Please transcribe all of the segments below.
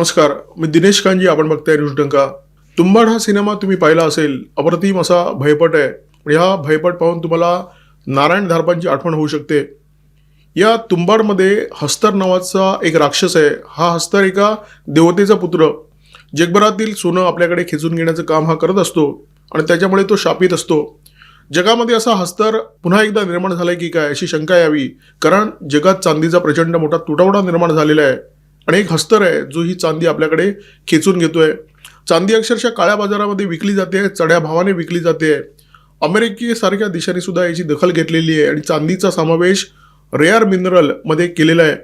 नमस्कार मी दिनेश कांजी आपण बघताय न्यूज डंका. तुंबाड हा सिनेमा तुम्ही पाहिला असेल अप्रतिम असा भयपट आहे. ह्या हा भयपट पाहून तुम्हाला नारायण धारपांची आठवण होऊ शकते. या तुंबाडमध्ये हस्तर नावाचा एक राक्षस आहे. हा हस्तर एका देवतेचा पुत्र. जगभरातील सोनं आपल्याकडे खेचून घेण्याचं काम हा करत असतो आणि त्याच्यामुळे तो शापित असतो. जगामध्ये असा हस्तर पुन्हा एकदा निर्माण झालाय की काय अशी शंका यावी. कारण जगात चांदीचा प्रचंड मोठा तुटवडा निर्माण झालेला आहे. आणि एक हस्तर आहे जो ही चांदी आपल्याकडे खेचून घेतोय. चांदी अक्षरशः काळ्या बाजारामध्ये विकली जाते चढ्या भावाने विकली जाते. अमेरिकेसारख्या देशाने सुद्धा याची दखल घेतलेली आहे आणि चांदीचा समावेश रेअर मिनरलमध्ये केलेला आहे.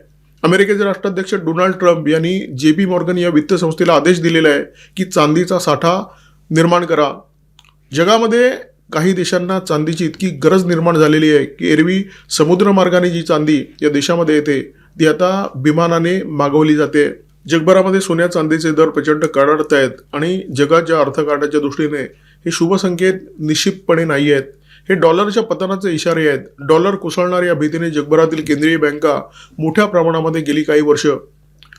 अमेरिकेचे राष्ट्राध्यक्ष डोनाल्ड ट्रम्प यांनी जे पी मॉर्गन या वित्त संस्थेला आदेश दिलेला आहे की चांदीचा साठा निर्माण करा. जगामध्ये काही देशांना चांदीची इतकी गरज निर्माण झालेली आहे की एरवी समुद्रमार्गाने जी चांदी या देशामध्ये येते ती आता विमानाने मागवली जाते. जगभरामध्ये सोन्या चांदीचे दर प्रचंड कडाडत आहेत आणि जगाच्या अर्थकारणाच्या दृष्टीने हे शुभ संकेत निश्चितपणे नाही आहेत. हे डॉलरच्या पतनाचे इशारे आहेत. डॉलर कोसळणाऱ्या भीतीने जगभरातील केंद्रीय बँका मोठ्या प्रमाणामध्ये गेली काही वर्ष.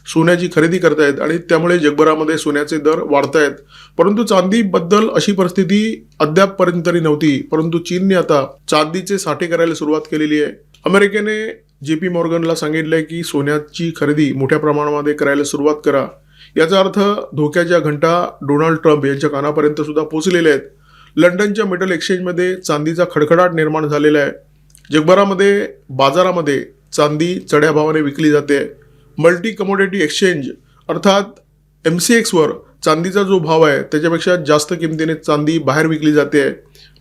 सोन्याची खरेदी करतायत आणि त्यामुळे जगभरामध्ये सोन्याचे दर वाढतायत. आहेत परंतु चांदीबद्दल अशी परिस्थिती अद्यापपर्यंत तरी नव्हती. परंतु चीनने आता चांदीचे साठे करायला सुरुवात केलेली आहे. अमेरिकेने जे पी मॉर्गनला सांगितलंय की सोन्याची खरेदी मोठ्या प्रमाणामध्ये करायला सुरुवात करा. याचा अर्थ धोक्याच्या घंटा डोनाल्ड ट्रम्प यांच्या कानापर्यंत सुद्धा पोचलेल्या आहेत. लंडनच्या मेटल एक्सचेंजमध्ये चांदीचा खडखडाट निर्माण झालेला आहे. जगभरामध्ये बाजारामध्ये चांदी चढ्या भावाने विकली जाते. मल्टी कमोडिटी एक्सचेंज अर्थात एम सी एक्सवर चांदीचा जो भाव आहे त्याच्यापेक्षा जास्त किमतीने चांदी बाहेर विकली जाते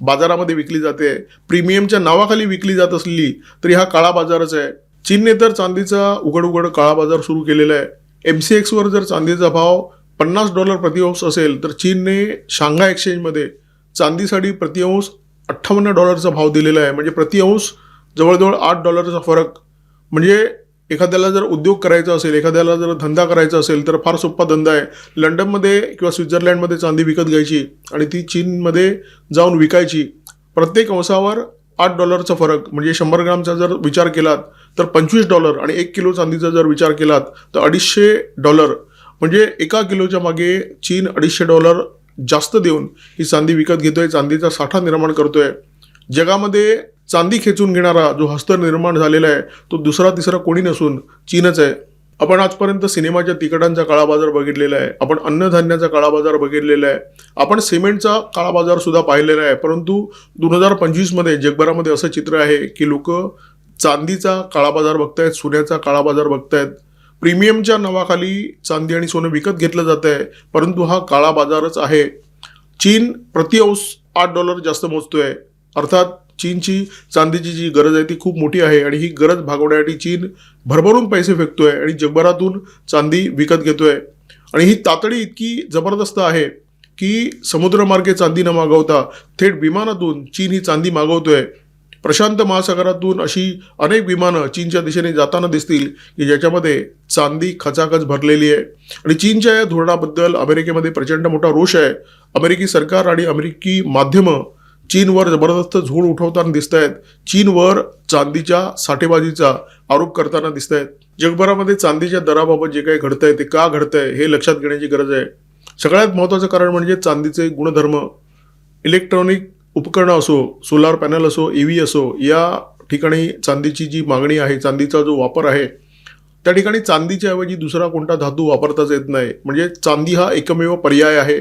बाजारामध्ये विकली जाते प्रीमियमच्या नावाखाली विकली जात असली तरी हा काळा बाजारच आहे. चीनने तर चांदीचा उघड उघड काळा बाजार सुरू केलेला आहे. एम सी एक्सवर जर चांदीचा भाव पन्नास डॉलर प्रतिअंश असेल तर चीनने शांघाय एक्सचेंजमध्ये चांदीसाठी प्रतिअंश अठ्ठावन्न डॉलरचा भाव दिलेला आहे. म्हणजे प्रतिअंश जवळजवळ आठ डॉलरचा फरक. म्हणजे एखाद्याला जर उद्योग करायचा असेल एखाद्याला जर धंदा करायचा असेल तर फार सोपा धंदा आहे. लंडनमध्ये किंवा स्वित्झर्लंडमध्ये चांदी विकत घ्यायची आणि ती चीनमध्ये जाऊन विकायची. प्रत्येक अंशावर आठ डॉलरचा फरक म्हणजे शंभर ग्रामचा जर विचार केलात तर पंचवीस डॉलर आणि एक किलो चांदीचा जर विचार केलात तर अडीचशे डॉलर. म्हणजे एका किलोच्या मागे चीन अडीचशे डॉलर जास्त देऊन ही चांदी विकत घेतोय चांदीचा साठा निर्माण करतोय. जगामध्ये चांदी खेचून घेणारा जो हस्त निर्माण झालेला आहे तो दुसरा तिसरा कोणी नसून चीनच आहे. आपण आजपर्यंत सिनेमाच्या तिकिटांचा काळा बाजार बघितलेला आहे. आपण अन्नधान्याचा काळा बाजार बघितलेला आहे. आपण सिमेंटचा काळा बाजार सुद्धा पाहिलेला आहे. परंतु दोन हजार पंचवीसमध्ये जगभरामध्ये असं चित्र आहे की लोक चांदीचा काळा बाजार बघतायत सोन्याचा काळा बाजार बघतायत. प्रीमियमच्या नावाखाली चांदी आणि सोनं विकत घेतलं जात आहे परंतु हा काळा बाजारच आहे. चीन प्रतिअंश आठ डॉलर जास्त मोजतोय. अर्थात चीनची चांदीची जी गरज आहे ती खूप मोठी आहे आणि ही गरज भागवण्यासाठी चीन भरभरून पैसे फेकतोय आणि जगभरातून चांदी विकत घेतोय. आणि ही तातडी इतकी जबरदस्त आहे की समुद्रमार्गे चांदी न मागवता थेट विमानातून चीन ही चांदी मागवतोय. प्रशांत महासागरातून अशी अनेक विमानं चीनच्या दिशेने जाताना दिसतील की ज्याच्यामध्ये चांदी खचाखच भरलेली आहे. आणि चीनच्या या धोरणाबद्दल अमेरिकेमध्ये प्रचंड मोठा रोष आहे. अमेरिकी सरकार आणि अमेरिकी माध्यमं चीनवर जबरदस्त झोड उठवताना दिसत आहेत चीनवर चांदीच्या साठेबाजीचा आरोप करताना दिसत आहेत जगभरामध्ये चांदीच्या दराबाबत जे काही घडतंय ते का घडतंय हे लक्षात घेण्याची गरज आहे. सगळ्यात महत्त्वाचं कारण म्हणजे चांदीचे गुणधर्म. इलेक्ट्रॉनिक उपकरणं असो सोलार पॅनल असो ई व्ही असो या ठिकाणी चांदीची जी मागणी आहे चांदीचा जो वापर आहे त्या ठिकाणी चांदीच्या ऐवजी दुसरा कोणता धातू वापरताच येत नाही. म्हणजे चांदी हा एकमेव पर्याय आहे.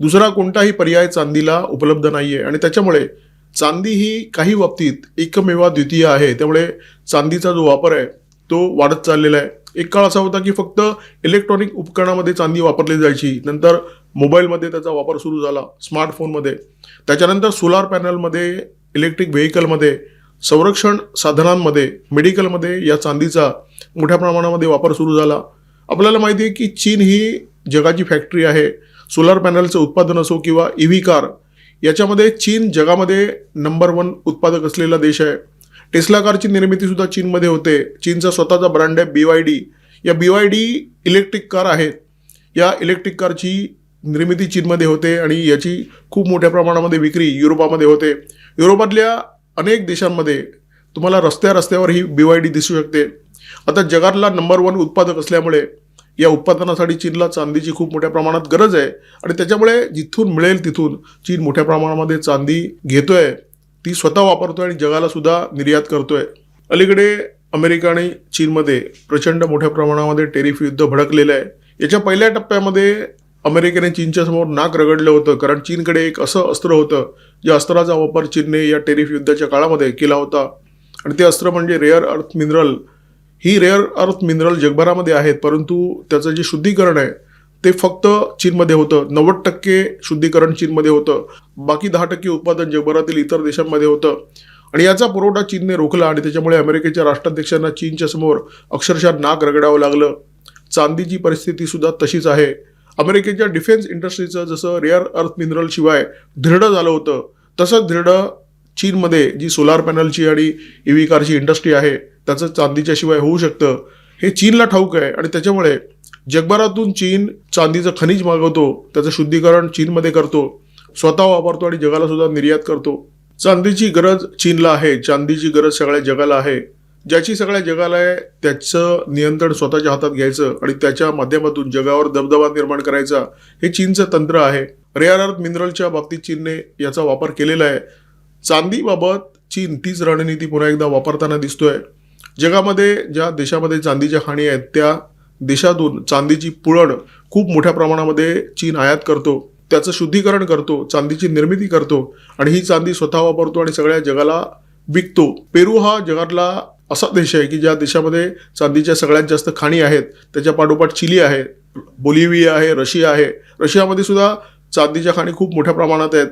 दुसरा कोणताही पर्याय चांदीला उपलब्ध नाही आहे आणि त्याच्यामुळे चांदी ही काही बाबतीत एकमेवा द्वितीय आहे. त्यामुळे चांदीचा जो वापर आहे तो वाढत चाललेला आहे. एक काळ असा होता की फक्त इलेक्ट्रॉनिक उपकरणामध्ये चांदी वापरली जायची. नंतर मोबाईलमध्ये त्याचा वापर सुरू झाला स्मार्टफोनमध्ये. त्याच्यानंतर सोलार पॅनलमध्ये इलेक्ट्रिक व्हेकलमध्ये संरक्षण साधनांमध्ये मेडिकलमध्ये या चांदीचा मोठ्या प्रमाणामध्ये वापर सुरू झाला. आपल्याला माहिती आहे की चीन ही जगाची फॅक्टरी आहे. सोलार पॅनलचं उत्पादन असो किंवा ई व्ही कार याच्यामध्ये चीन जगामध्ये नंबर वन उत्पादक असलेला देश आहे. टेस्ला कारची निर्मिती सुद्धा चीनमध्ये होते. चीनचा स्वतःचा ब्रँड आहे बी वाय डी या B Y D electric car आहेत. या इलेक्ट्रिक कारची निर्मिती चीनमध्ये होते आणि याची खूप मोठ्या प्रमाणामध्ये विक्री युरोपामध्ये होते. युरोपातल्या अनेक देशांमध्ये तुम्हाला रस्त्या रस्त्यावर ही बी वाय डी दिसू शकते. आता जगातला नंबर वन उत्पादक असल्यामुळे या उत्पादनासाठी चीनला चांदीची खूप मोठ्या प्रमाणात गरज आहे. आणि त्याच्यामुळे जिथून मिळेल तिथून चीन मोठ्या प्रमाणामध्ये चांदी घेतोय. ती स्वतः वापरतोय आणि जगाला सुद्धा निर्यात करतोय. अलीकडे अमेरिका आणि चीनमध्ये प्रचंड मोठ्या प्रमाणामध्ये टेरिफ युद्ध भडकलेलं आहे. याच्या पहिल्या टप्प्यामध्ये अमेरिकेने चीनच्या समोर नाक रगडलं होतं कारण चीनकडे एक असं अस्त्र होतं ज्या अस्त्राचा वापर चीनने या टेरिफ युद्धाच्या काळामध्ये केला होता. आणि ते अस्त्र म्हणजे रेअर अर्थ मिनरल ही रेअर अर्थ मिनरल जगभरामध्ये आहेत परंतु त्याचं जे शुद्धीकरण आहे ते फक्त चीनमध्ये होतं. नव्वद टक्के शुद्धीकरण चीनमध्ये होतं. बाकी दहा टक्के उत्पादन जगभरातील इतर देशांमध्ये होतं. आणि याचा पुरवठा चीनने रोखला आणि त्याच्यामुळे अमेरिकेच्या राष्ट्राध्यक्षांना चीनच्या समोर अक्षरशः नाक रगडावं लागलं. चांदीची परिस्थिती सुद्धा तशीच आहे. अमेरिकेच्या डिफेन्स इंडस्ट्रीचं जसं रेअर अर्थ मिनरल शिवाय दृढ झालं होतं तसंच दृढ चीनमध्ये जी सोलार पॅनलची आणि ई व्ही कारची इंडस्ट्री आहे त्याचं चांदीच्या शिवाय होऊ शकतं. हे चीनला ठाऊक आहे. आणि त्याच्यामुळे जगभरातून चीन चांदीचं खनिज मागवतो त्याचं शुद्धीकरण चीनमध्ये करतो स्वतः वापरतो आणि जगाला सुद्धा निर्यात करतो. चांदीची गरज चीनला आहे. चांदीची गरज सगळ्या जगाला आहे. ज्याची सगळ्या जगाला आहे त्याचं नियंत्रण स्वतःच्या हातात घ्यायचं आणि त्याच्या माध्यमातून जगावर दबदबा निर्माण करायचा हे चीनचं तंत्र आहे. रेअर अर्थ मिनरलच्या बाबतीत चीनने याचा वापर केलेला आहे. चांदीबाबत चीन तीच रणनीती पुन्हा एकदा वापरताना दिसतोय. जगामध्ये ज्या देशामध्ये चांदीच्या खाणी आहेत त्या देशातून चांदीची पुळण खूप मोठ्या प्रमाणामध्ये चीन आयात करतो. त्याचं शुद्धीकरण करतो चांदीची निर्मिती करतो आणि ही चांदी स्वतः वापरतो आणि सगळ्या जगाला विकतो. पेरू हा जगातला असा देश आहे की ज्या देशामध्ये चांदीच्या सगळ्यात जास्त खाणी आहेत त्याच्या पाठोपाठ चिली आहे बोलिव्हिया आहे रशिया आहे. रशियामध्ये सुद्धा चांदीच्या खाणी खूप मोठ्या प्रमाणात आहेत.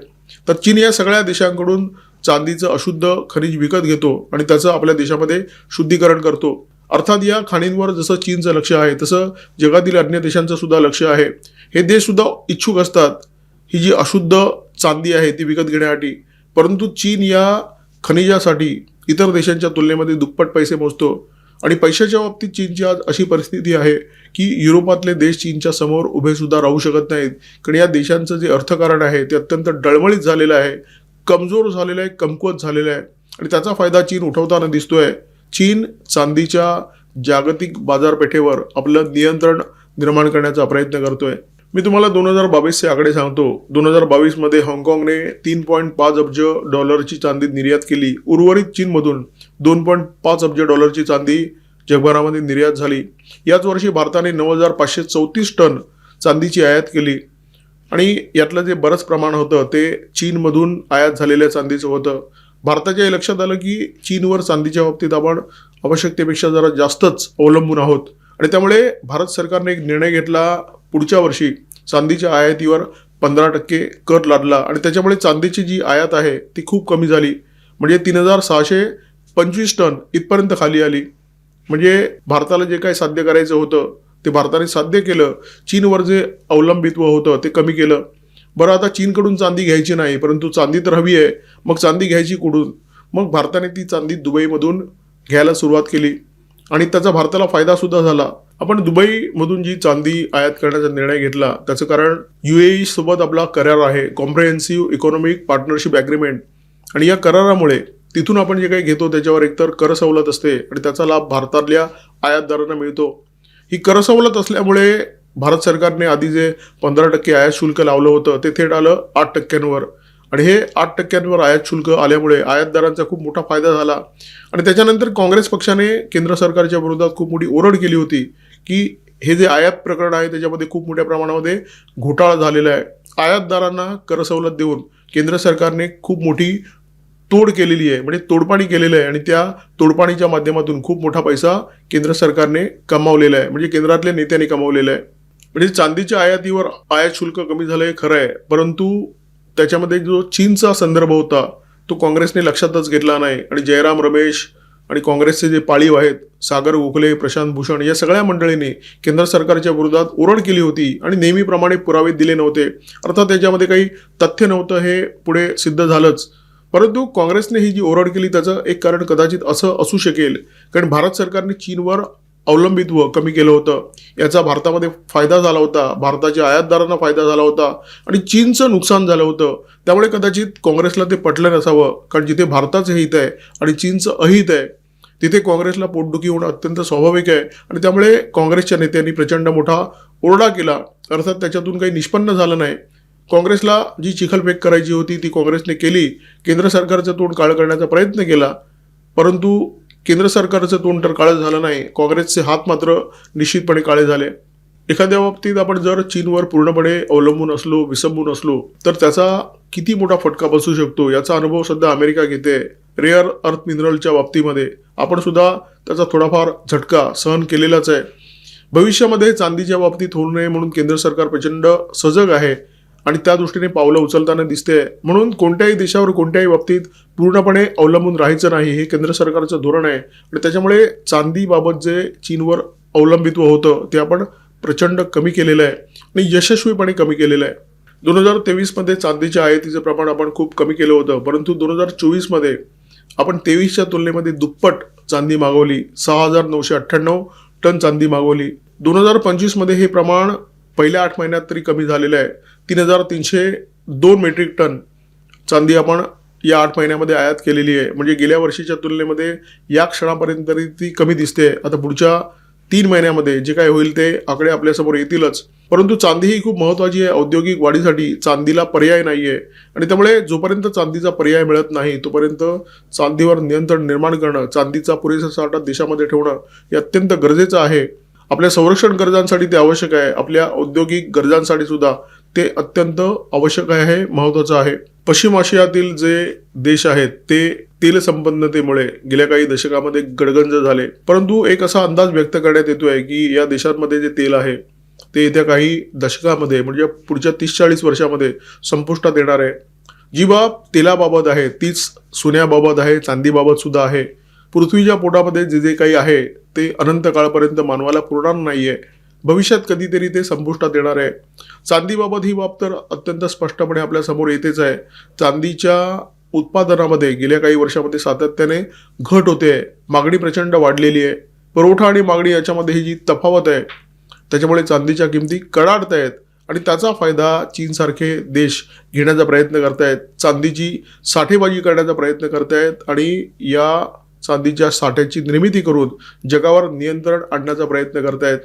तर चीन या सगळ्या देशांकडून चांदीचं अशुद्ध खनिज विकत घेतो आणि त्याचं आपल्या देशामध्ये शुद्धीकरण करतो. अर्थात या खाणींवर जसं चीनचं लक्ष आहे तसं जगातील अन्य देशांचं सुद्धा लक्ष आहे. हे देश सुद्धा इच्छुक असतात ही जी अशुद्ध चांदी आहे ती विकत घेण्यासाठी. परंतु चीन या खनिजासाठी इतर देशांच्या तुलनेमध्ये दुप्पट पैसे मोजतो. आणि पैशाच्या बाबतीत चीनची आज अशी परिस्थिती आहे की युरोपातले देश चीनच्या समोर उभे सुद्धा राहू शकत नाहीत. कारण या देशांचं जे अर्थकारण आहे ते अत्यंत डळमळीत झालेलं आहे. कमजोर झालेलं आहे कमकुवत झालेलं आहे. आणि त्याचा फायदा चीन उठवताना दिसतोय. चीन चांदीच्या जागतिक बाजारपेठेवर आपलं नियंत्रण निर्माण करण्याचा प्रयत्न करतोय. मी तुम्हाला दोन हजार बावीसचे आकडे सांगतो. दोन हजार बावीसमध्ये हाँगकाँगने तीन पॉईंट पाच अब्ज डॉलरची चांदी निर्यात केली. उर्वरित चीनमधून दोन पॉईंट पाच अब्ज डॉलरची चांदी जगभरामध्ये निर्यात झाली. याच वर्षी भारताने नऊ हजार पाचशे चौतीस टन चांदीची आयात केली. आणि यातलं जे बरंच प्रमाण होतं ते चीनमधून आयात झालेल्या चांदीचं होतं. भारताच्या हे लक्षात आलं की चीनवर चांदीच्या बाबतीत आपण आवश्यकतेपेक्षा जरा जास्तच अवलंबून आहोत. आणि त्यामुळे भारत सरकारने एक निर्णय घेतला पुढच्या वर्षी चांदीच्या आयातीवर पंधरा टक्के कर लादला. आणि त्याच्यामुळे चांदीची जी आयात आहे ती खूप कमी झाली. म्हणजे तीन हजार सहाशे पंचवीस टन इथपर्यंत खाली आली. म्हणजे भारताला जे काही साध्य करायचं होतं ते भारताने साध्य केलं. चीनवर जे अवलंबित्व होतं ते कमी केलं. बरं आता चीनकडून चांदी घ्यायची नाही परंतु चांदी तर हवी आहे. मग चांदी घ्यायची कुठून? मग भारताने ती चांदी दुबईमधून घ्यायला सुरुवात केली. आणि त्याचा भारताला फायदासुद्धा झाला. आपण दुबईमधून जी चांदी आयात करण्याचा निर्णय घेतला त्याचं कारण यू सोबत आपला करार आहे कॉम्प्रिहेन्सिव्ह इकॉनॉमिक पार्टनरशिप ॲग्रीमेंट आणि या करारामुळे तिथून आपण जे काही घेतो त्याच्यावर एकतर कर सवलत असते आणि त्याचा लाभ भारतातल्या आयातदारांना मिळतो. ही कर सवलत असल्यामुळे भारत सरकारने आधी जे पंधरा टक्के आयात शुल्क लावलं होतं ते थेट आलं आठ टक्क्यांवर. आणि हे आठ टक्क्यांवर आयात शुल्क आल्यामुळे आयातदारांचा खूप मोठा फायदा झाला. आणि त्याच्यानंतर काँग्रेस पक्षाने केंद्र सरकारच्या विरोधात खूप मोठी ओरड केली होती की हे जे आयात प्रकरण आहे त्याच्यामध्ये खूप मोठ्या प्रमाणामध्ये घोटाळा झालेला आहे. आयातदारांना कर सवलत देऊन केंद्र सरकारने खूप मोठी तोड केलेली आहे म्हणजे तोडपाणी केलेलं आहे आणि त्या तोडपाणीच्या माध्यमातून खूप मोठा पैसा केंद्र सरकारने कमावलेला आहे. म्हणजे केंद्रातल्या नेत्यांनी कमावलेला आहे. म्हणजे चांदीच्या आयातीवर आयात शुल्क कमी झालं हे खरं आहे. परंतु त्याच्यामध्ये जो चीनचा संदर्भ होता तो काँग्रेसने लक्षातच घेतला नाही. आणि जयराम रमेश आणि काँग्रेसचे जे पाळीव आहेत सागर गोखले प्रशांत भूषण या सगळ्या मंडळींनी केंद्र सरकारच्या विरोधात ओरड केली होती आणि नेहमीप्रमाणे पुरावे दिले नव्हते. अर्थात त्याच्यामध्ये काही तथ्य नव्हतं हे पुढे सिद्ध झालंच. परंतु काँग्रेसने ही जी ओरड केली त्याचं एक कारण कदाचित असं असू शकेल. कारण भारत सरकारने चीनवर अवलंबित्व कमी केलं होतं. याचा भारतामध्ये फायदा झाला होता. भारताच्या आयातदारांना फायदा झाला होता. आणि चीनचं नुकसान झालं होतं. त्यामुळे कदाचित काँग्रेसला ते पटलं नसावं. कारण जिथे भारताचं हित आहे आणि चीनचं अहित आहे तिथे काँग्रेसला पोटदुखी होणं अत्यंत स्वाभाविक आहे. आणि त्यामुळे काँग्रेसच्या नेत्यांनी प्रचंड मोठा ओरडा केला. अर्थात त्याच्यातून काही निष्पन्न झालं नाही. काँग्रेसला जी चिखलफेक करायची होती ती काँग्रेसने केली. केंद्र सरकारचं तोंड काळं करण्याचा प्रयत्न केला. परंतु केंद्र सरकारचं तोंड तर काळं झालं नाही. काँग्रेसचे हात मात्र निश्चितपणे काळे झाले. एखाद्या बाबतीत आपण जर चीनवर पूर्णपणे अवलंबून असलो विसंबून असलो तर त्याचा किती मोठा फटका बसू शकतो याचा अनुभव सध्या अमेरिका घेते. रेअर अर्थ मिनरलच्या बाबतीमध्ये आपण सुद्धा त्याचा थोडाफार झटका सहन केलेलाच आहे. भविष्यामध्ये चांदीच्या बाबतीत होऊ नये म्हणून केंद्र सरकार प्रचंड सजग आहे. आणि त्या दृष्टीने पावलं उचलताना दिसते. म्हणून कोणत्याही देशावर कोणत्याही बाबतीत पूर्णपणे अवलंबून राहायचं नाही हे केंद्र सरकारचं धोरण आहे. आणि त्याच्यामुळे चांदीबाबत जे चीनवर अवलंबित्व होतं ते आपण प्रचंड कमी केलेलं आहे आणि यशस्वीपणे कमी केलेलं आहे. दोन हजार तेवीसमध्ये चांदीच्या आयातीचं प्रमाण आपण खूप कमी केलं होतं परंतु दोन हजार चोवीसमध्ये आपण तेवीसच्या तुलनेमध्ये दुप्पट चांदी मागवली सहा हजार नऊशे अठ्ठ्याण्णव टन चांदी मागवली. दोन हजार पंचवीसमध्ये हे प्रमाण पहिल्या आठ महिन्यात तरी कमी झालेलं आहे. तीन हजार तीनशे दोन मेट्रिक टन चांदी आपण या आठ महिन्यामध्ये आयात केलेली आहे. म्हणजे गेल्या वर्षीच्या तुलनेमध्ये या क्षणापर्यंत तरी ती कमी दिसते. आता पुढच्या तीन महिन्यामध्ये जे काय होईल ते आकडे आपल्यासमोर येतीलच. परंतु चांदी ही खूप महत्त्वाची आहे. औद्योगिक वाढीसाठी चांदीला पर्याय नाही आहे आणि त्यामुळे जोपर्यंत चांदीचा पर्याय मिळत नाही तोपर्यंत चांदीवर नियंत्रण निर्माण करणं चांदीचा पुरेसा साठा देशामध्ये ठेवणं हे अत्यंत गरजेचं आहे. आपल्या संरक्षण गरजांसाठी ते आवश्यक आहे. आपल्या औद्योगिक गरजांसाठी सुद्धा. ते अत्यंत आवश्यक आहे महत्त्वाचं आहे. पश्चिम आशियातील जे देश आहेत ते तेल संपन्नतेमुळे गेल्या काही दशकामध्ये गडगंज झाले. परंतु एक असा अंदाज व्यक्त करण्यात येतोय की या देशांमध्ये जे तेल आहे ते येत्या काही दशकामध्ये म्हणजे पुढच्या तीस चाळीस वर्षामध्ये संपुष्टात येणार आहे. जी बाब तेलाबाबत आहे तीच सोन्याबाबत आहे चांदीबाबत सुद्धा आहे. पृथ्वीच्या पोटामध्ये जे जे काही आहे ते अनंत काळपर्यंत मानवाला पुरणार नाही आहे भविष्यात कधीतरी ते संपुष्टात येणार आहे. चांदीबाबत ही बाब तर अत्यंत स्पष्टपणे आपल्यासमोर येतेच आहे. चांदीच्या उत्पादनामध्ये गेल्या काही वर्षामध्ये सातत्याने घट होते आहे. मागणी प्रचंड वाढलेली आहे. पुरवठा आणि मागणी याच्यामध्ये ही जी तफावत आहे त्याच्यामुळे चांदीच्या किमती कडाडत आहेत आणि त्याचा फायदा चीनसारखे देश घेण्याचा प्रयत्न करतायत. चांदीची साठेबाजी करण्याचा प्रयत्न करतायत आणि या चांदीच्या साठ्याची निर्मिती करून जगावर नियंत्रण आणण्याचा प्रयत्न करतायत.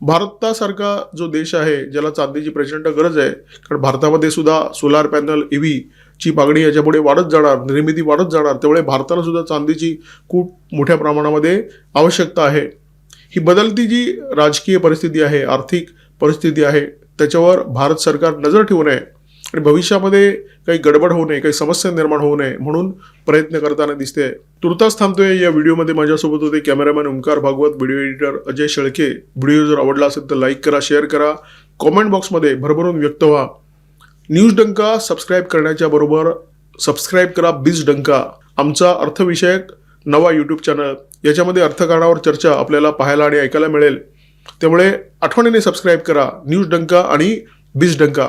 भारतासारखा जो देश आहे ज्याला चांदीची प्रचंड गरज आहे कारण भारतामध्ये सुद्धा सोलार पॅनल ईव्ही ची मागणी याच्यापुढे वाढत जाणार निर्मिती वाढत जाणार त्यामुळे भारताला सुद्धा चांदीची खूप मोठ्या प्रमाणामध्ये आवश्यकता आहे. ही बदलती जी राजकीय परिस्थिती आहे आर्थिक परिस्थिती आहे त्याच्यावर भारत सरकार नजर ठेवू नये. आणि भविष्यामध्ये काही गडबड होऊ नये काही समस्या निर्माण होऊ नये म्हणून प्रयत्न करताना दिसते. तुर्तास थांबतोय या व्हिडिओमध्ये. माझ्यासोबत होते cameraman Omkar Bhagwat video editor Ajay Shelke. Video जर आवडला असेल तर लाईक करा शेअर करा. कॉमेंट बॉक्समध्ये भरभरून व्यक्त व्हा. न्यूज डंका सबस्क्राईब करण्याच्या बरोबर सबस्क्राईब करा बीज डंका. आमचा अर्थविषयक नवा यूट्यूब चॅनल. याच्यामध्ये अर्थकारणावर चर्चा आपल्याला पाहायला आणि ऐकायला मिळेल. त्यामुळे आठवणीने सबस्क्राईब करा. न्यूज डंका आणि बीज डंका.